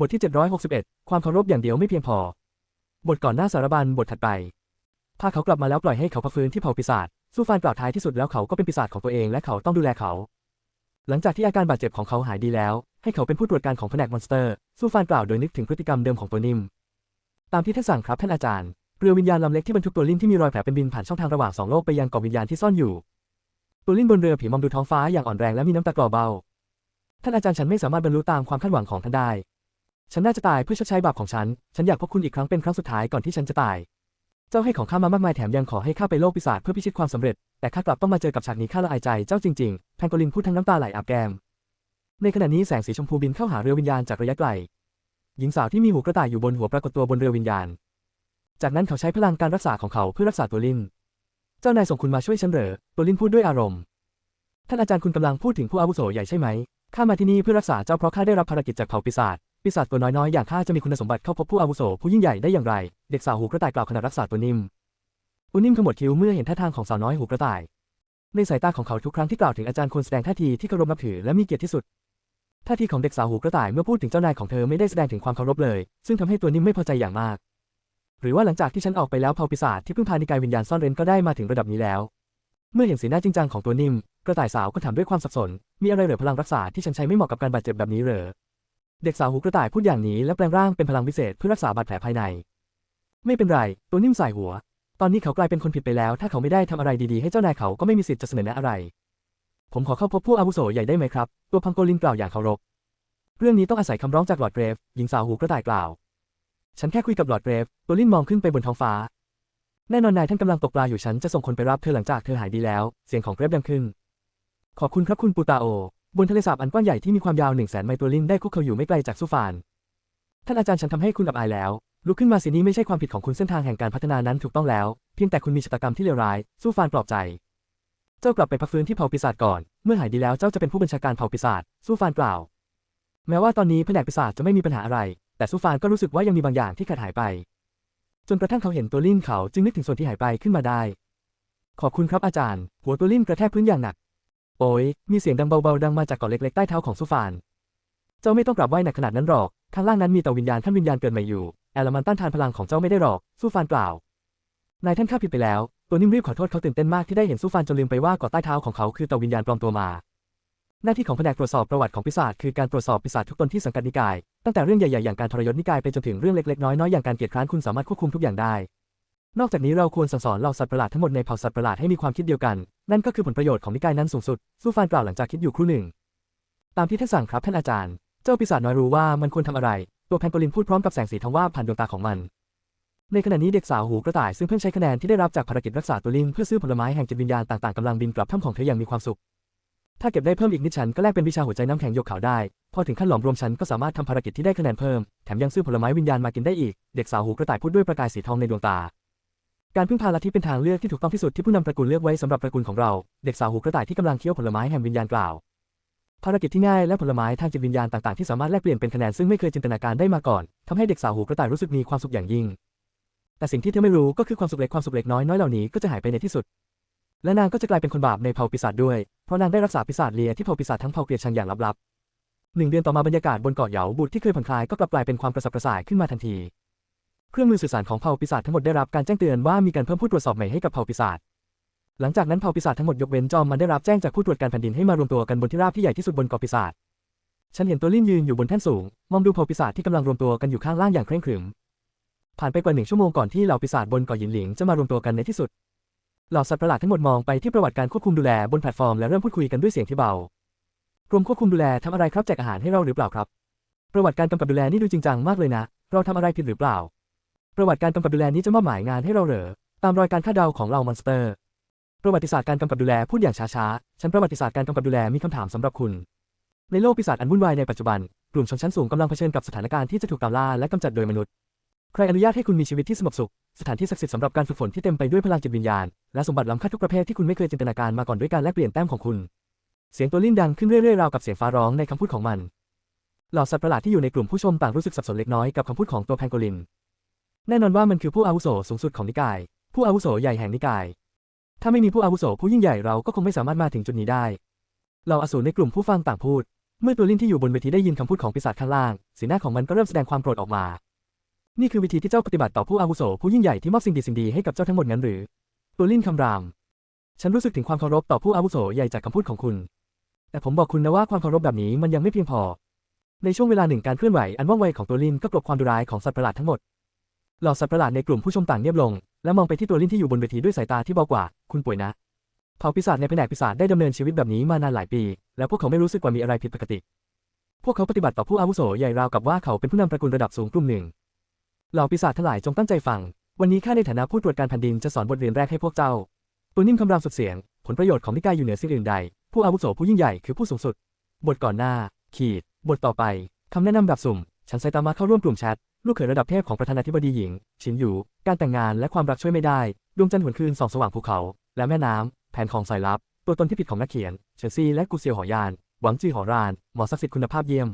บทที่ 761 ความเคารพอย่างเดียวไม่เพียงพอ บทก่อนหน้าสารบัญบทถัดไป พาเขากลับมาแล้วปล่อยให้เขาพักฟื้นที่เผ่าปีศาจ สู้ฟานกล่าวท้ายที่สุดแล้วเขาก็เป็นปีศาจของตัวเองและเขาต้องดูแลเขา หลังจากที่อาการบาดเจ็บของเขาหายดีแล้ว ให้เขาเป็นผู้ตรวจการของแผนกมอนสเตอร์ สู้ฟานกล่าวโดยนึกถึงพฤติกรรมเดิมของตัวนิ่ม ตามที่ท่านสั่งครับท่านอาจารย์ เรือวิญญาณลำเล็กที่บรรทุกตัวลิ่นที่มีรอยแผลเป็นบินผ่านช่องทางระหว่างสองโลกไปยังเกาะวิญญาณที่ซ่อนอยู่ ตัวลิ่นบนเรือผีมอมดูท้องฟ้าอย่างอ่อนแรงและมีน้ำตากรอเบา ท่านอาจารย์ฉันไม่สามารถบรรลุตามความคาดหวังของท่านได้ ฉันน่าจะตายเพื่อชดใช้บาปของฉัน ฉันอยากพบคุณอีกครั้งเป็นครั้งสุดท้ายก่อนที่ฉันจะตาย เจ้าให้ของข้ามามากมายแถมยังขอให้ข้าไปโลกปีศาจเพื่อพิชิตความสำเร็จ แต่ข้ากลับต้องมาเจอกับฉากนี้ข้าละอายใจเจ้าจริงๆ แพงโกลินพูดทั้งน้ำตาไหลอาบแก้ม ในขณะนี้แสงสีชมพูบินเข้าหาเรือวิญญาณจากระยะไกล หญิงสาวที่มีหูกระต่ายอยู่บนหัวปรากฏตัวบนเรือวิญญาณ จากนั้นเขาใช้พลังการรักษาของเขาเพื่อรักษาตัวลิน เจ้านายส่งคุณมาช่วยฉันเหรอ ตัวลินพูดด้วยอารมณ์ ท่านอาจารย์คุณกำลังพูดถึงผู้อาวุโสใหญ่ใช่ไหมข้ามาที่นี่เพื่อรักษาเจ้าเพราะข้าได้รับภารกิจจากเผ่าปีศาจ ปีศาจตัวน้อยๆอย่างข้าจะมีคุณสมบัติเข้าพบผู้อาวุโสผู้ยิ่งใหญ่ได้อย่างไร เด็กสาวหูกระต่ายกล่าวขณะรักษาตัวนิ่มตัวนิ่มขมวดคิ้วเมื่อเห็นท่าทางของสาวน้อยหูกระต่าย ในสายตาของเขาทุกครั้งที่กล่าวถึงอาจารย์ควรแสดงท่าทีที่เคารพนับถือและมีเกียรติที่สุดท่าทีของเด็กสาวหูกระต่ายเมื่อพูดถึงเจ้านายของเธอไม่ได้แสดงถึงความเคารพเลย ซึ่งทำให้ตัวนิ่มไม่พอใจอย่างมาก หรือว่าหลังจากที่ฉันออกไปแล้วเผ่าปีศาจที่เพิ่งพานิกายวิญญาณซ่อนเร้นก็ได้มาถึงระดับนี้แล้ว เมื่อเห็นสีหน้าจริงจังของตัวนิ่ม กระต่ายสาวก็ถามด้วยความสับสน มีอะไรเหลือพลังรักษาที่ฉันใช้ไม่เหมาะกับการบาดเจ็บแบบนี้เหรอ เด็กสาวหูกระต่ายพูดอย่างนี้และแปลงร่างเป็นพลังวิเศษเพื่อรักษาบาดแผลภายใน ไม่เป็นไร ตัวนิ่มสายหัว ตอนนี้เขากลายเป็นคนผิดไปแล้ว ถ้าเขาไม่ได้ทำอะไรดีๆ ให้เจ้านายเขาก็ไม่มีสิทธิ์จะเสนอแนะอะไร ผมขอเข้าพบผู้อาวุโสใหญ่ได้ไหมครับ ตัวพังโกลินกล่าวอย่างเคารพ เรื่องนี้ต้องอาศัยคำร้องจากหลอดเกรฟ หญิงสาวหูกระต่ายกล่าว ฉันแค่คุยกับหลอดเกรฟ ตัวลินมองขึ้นไปบนท้องฟ้า แน่นอนนายท่านกำลังตกปลาอยู่ฉันจะส่งคนไปรับเธอหลังจากเธอหายดีแล้ว เสียงของเกรฟดังขึ้น ขอบคุณครับคุณปูตาโอ บนทะเลสาบอันกว้างใหญ่ที่มีความยาวหนึ่งแสนไมล์ตัวลินได้คุกเขาอยู่ไม่ไกลจากซูฟาน ท่านอาจารย์ฉันทำให้คุณอับอายแล้ว ลุกขึ้นมาสินี้ไม่ใช่ความผิดของคุณเส้นทางแห่งการพัฒนานั้นถูกต้องแล้ว เพียงแต่คุณมีชะตากรรมที่เลวร้าย ซูฟานปลอบใจ เจ้ากลับไปพักฟื้นที่เผ่าปีศาจก่อน เมื่อหายดีแล้วเจ้าจะเป็นผู้บัญชาการเผ่าปีศาจ ซูฟานกล่าว แม้ว่าตอนนี้แผนกปีศาจจะไม่มีปัญหาอะไร แต่ซูฟานก็รู้สึกว่ายังมีบางอย่างที่ขาดหายไป จนกระทั่งเขาเห็นตัวลิ่นเขาจึงนึกถึงส่วนที่หายไปขึ้นมาได้ ขอบคุณครับอาจารย์ หัวตัวลิ่นกระแทกพื้นอย่างหนัก โอ้ยมีเสียงดังเบาๆดังมาจากเกาะเล็กๆใต้เท้าของซูฟาน เจ้าไม่ต้องกลับไหวหนักขนาดนั้นหรอก ข้างล่างนั้นมีแต่วิญญาณขั้นวิญญาณเกิดใหม่อยู่ แอลมันต้านทานพลังของเจ้าไม่ได้หรอก ซูฟานกล่าว นายท่านข้าผิดไปแล้ว ตัวนิ่มรีบขอโทษเขาตื่นเต้นมากที่ได้เห็นซูฟานจนลืมไปว่าเกาะใต้เท้าของเขาคือเต่าวิญญาณปลอมตัวมา หน้าที่ของแผนกตรวจสอบประวัติของปีศาจคือการตรวจสอบปีศาจทุกตนที่สังกัดนิกาย ตั้งแต่เรื่องใหญ่ๆอย่างการทรยศนิกายไปจนถึงเรื่องเล็กๆน้อยๆอย่างการเกียรติคร้านคุณสามารถควบคุมทุกอย่างได้ นอกจากนี้เราควรสั่งสอนเหล่าสัตว์ประหลาดทั้งหมดในเผ่าสัตว์ประหลาดให้มีความคิดเดียวกัน นั่นก็คือผลประโยชน์ของนิกายนั้นสูงสุดซูฟานกล่าวหลังจากคิดอยู่ครู่หนึ่ง ตามที่ท่านสั่งครับท่านอาจารย์ เจ้าปีศาจน้อยรู้ว่ามันควรทำอะไร ตัวแพนโกลินพูดพร้อมกับแสงสีทองว่าผ่านดวงตาของมัน ในขณะนี้เด็กสาวหูกระต่ายซึ่งเพิ่งใช้คะแนนที่ได้รับจากภารกิจรักษาตัวลิงเพื่อซื้อผลไม้แห่งจิตวิญญาณต่างๆกำลังบินกลับถ้ำของเธออย่างมีความสุข ถ้าเก็บได้เพิ่มอีกนิดฉันก็แลกเป็นวิชาหัวใจน้ำแข็งยกขาวได้ พอถึงขั้นหลอมรวมฉันก็สามารถทำภารกิจที่ได้คะแนนเพิ่ม แถมยังซื้อผลไม้วิญญาณมากินได้อีก เด็กสาวหูกระต่ายพูดด้วยประกายสีทองในดวงตา การพึ่งพาลัทธิเป็นทางเลือกที่ถูกต้องที่สุดที่ผู้นำตระกูลเลือกไว้สำหรับตระกูลของเรา เด็กสาวหูกระต่ายที่กำลังเคี้ยวผลไม้แห่งวิญญาณกล่าว ภารกิจที่ง่ายและผลไม้ทางจิตวิญญาณต่างๆที่สามารถแลกเปลี่ยนเป็นคะแนนซึ่งไม่เคยจินตนาการได้มาก่อนทำให้เด็กสาวหูกระต่ายรู้สึกมีความสุขอย่างยิ่ง แต่สิ่งที่เธอไม่รู้ก็คือความสุขเล็กความสุขเล็กน้อยน้อยเหล่านี้ก็จะหายไปในที่สุด และนางก็จะกลายเป็นคนบาปในเผ่าปีศาจด้วย เพราะนางได้รักษาปีศาจเลียที่เผ่าปีศาจทั้งเผ่าเกลียดชังอย่างลับๆหนึ่งเดือนต่อมาบรรยากาศบนเกาะเหยาบุตรที่เคยผ่อนคลายก็กลับกลายเป็นความกระสับกระส่ายขึ้นมาทันที เครื่องมือสื่อสารของเผ่าปีศาจทั้งหมดได้รับการแจ้งเตือนว่ามีการเพิ่มผู้ตรวจสอบใหม่ให้กับเผ่าปีศาจหลังจากนั้นเผ่าปีศาจทั้งหมดยกเว้นจอมมันได้รับแจ้งจากผู้ตรวจการแผ่นดินให้มารวมตัวกันบนที่ราบที่ใหญ่ที่สุดบนเกาะปีศาจฉันเห็นตัวลิ่นยืนอยู่บนแท่นสูง มองดูเผ่าปีศาจที่กำลังรวมตัวกันอยู่ข้างล่างอย่างเคร่งขรึม ผ่านไปกว่าหนึ่งชั่วโมงก่อนที่เหล่าปีศาจบนเกาะหยินหลิงจะมารวมตัวกันในที่สุด เหล่าสัตว์ประหลาดทั้งหมดมองไปที่ประวัติการควบคุมดูแลบนแพลตฟอร์มและเริ่มพูดคุยกันด้วยเสียงที่เบากรมควบคุมดูแลทำอะไรครับแจกอาหารให้เราหรือเปล่าครับ ประวัติการกำกับดูแลนี่ดูจริงจังมากเลยนะ เราทำอะไรผิดหรือเปล่า ประวัติการกำกับดูแลนี้จะมอบหมายงานให้เราเหรอ ตามรอยการคาดเดาของเรามอนสเตอร์ ประวัติศาสตร์การกำกับดูแลพูดอย่างช้าๆฉันประวัติศาสตร์การกำกับดูแลมีคำถามสำหรับคุณ ในโลกปีศาจอันวุ่นวายในปัจจุบัน กลุ่มชนชั้นสูงกำลังเผชิญกับสถานการณ์ที่จะถูกตามล่าและกำจัดโดยมนุษย์ ใครอนุญาตให้คุณมีชีวิตที่สงบสุข สถานที่ศักดิ์สิทธิ์สำหรับการฝึกฝนที่เต็มไปด้วยพลังจิตวิญญาณ และสมบัติล้ำค่าทุกประเภทที่คุณไม่เคยจินตนาการมาก่อนด้วยการแลกเปลี่ยนแต้มของคุณ เสียงตัวลิ้นดังขึ้นเรื่อยๆราวกับเสียงฟ้าร้องในคำพูดของมัน เหล่าสัตว์ประหลาดที่อยู่ในกลุ่มผู้ชมต่างรู้สึกสับสนเล็กน้อยกับคำพูดของตัวแพงโกลิน แน่นอนว่ามันคือผู้อาวุโสสูงสุดของนิกาย ผู้อาวุโสใหญ่แห่งนิกาย ถ้าไม่มีผู้อาวุโสผู้ยิ่งใหญ่เราก็คงไม่สามารถมาถึงจุดนี้ได้เหล่าอสูรในกลุ่มผู้ฟังต่างพูด เมื่อตัวลินที่อยู่บนเวทีได้ยินคำพูดของปีศาจข้างล่าง สีหน้าของมันก็เริ่มแสดงความโกรธออกมา นี่คือวิธีที่เจ้าปฏิบัติต่อผู้อาวุโสผู้ยิ่งใหญ่ที่มอบสิ่งดีสิ่งดีให้กับเจ้าทั้งหมดงั้นหรือ ตัวลินคำราม ฉันรู้สึกถึงความเคารพต่อผู้อาวุโสใหญ่จากคำพูดของคุณ แต่ผมบอกคุณนะว่าความเคารพแบบนี้มันยังไม่เพียงพอ ในช่วงเวลาหนึ่งการเคลื่อนไหวอันว่องไวของตัวลินก็กลบความดุร้ายของสัตว์ประหลาดทั้งหมด เหล่าสัตว์ประหลาดในกลุ่มผู้ชมต่างเงียบลง และมองไปที่ตัวลินที่อยู่บนเวทีด้วยสายตาที่เบากว่า คุณป่วยนะ เผ่าปีศาจในแผนกปีศาจได้ดำเนินชีวิตแบบนี้มานานหลายปี แล้วพวกเขาไม่รู้สึกว่ามีอะไรผิดปกติ พวกเขาปฏิบัติต่อผู้อาวุโสใหญ่ราวกับว่าเขาเป็นผู้นำตระกูลระดับสูงกลุ่มหนึ่ง เหล่าปีศาจทั้งหลายจงตั้งใจฟัง วันนี้ข้าในฐานะผู้ตรวจการแผ่นดินจะสอนบทเรียนแรกให้พวกเจ้า ตัวนิ่มคำรามสุดเสียง ผลประโยชน์ของนิกายอยู่เหนือสิ่งอื่นใด ผู้อาวุโสผู้ยิ่งใหญ่คือผู้สูงสุด บทก่อนหน้า ขีด บทต่อไปคำแนะนำแบบสุ่ม ฉันไซตามะเข้าร่วมกลุ่มแชท ลูกเขยระดับเทพของประธานาธิบดีหญิง ชินอยูการแต่งงานและความรักช่วยไม่ได้ ดวงจันทร์หวนคืนส่องสว่างภูเขา และแม่น้ำแผนของสายลับ ตัวตนที่ผิดของนักเขียนเฉินซีและกูเซียวหอยาน หวังจือหอราน หมอศักดิ์สิทธิ์คุณภาพเยี่ยม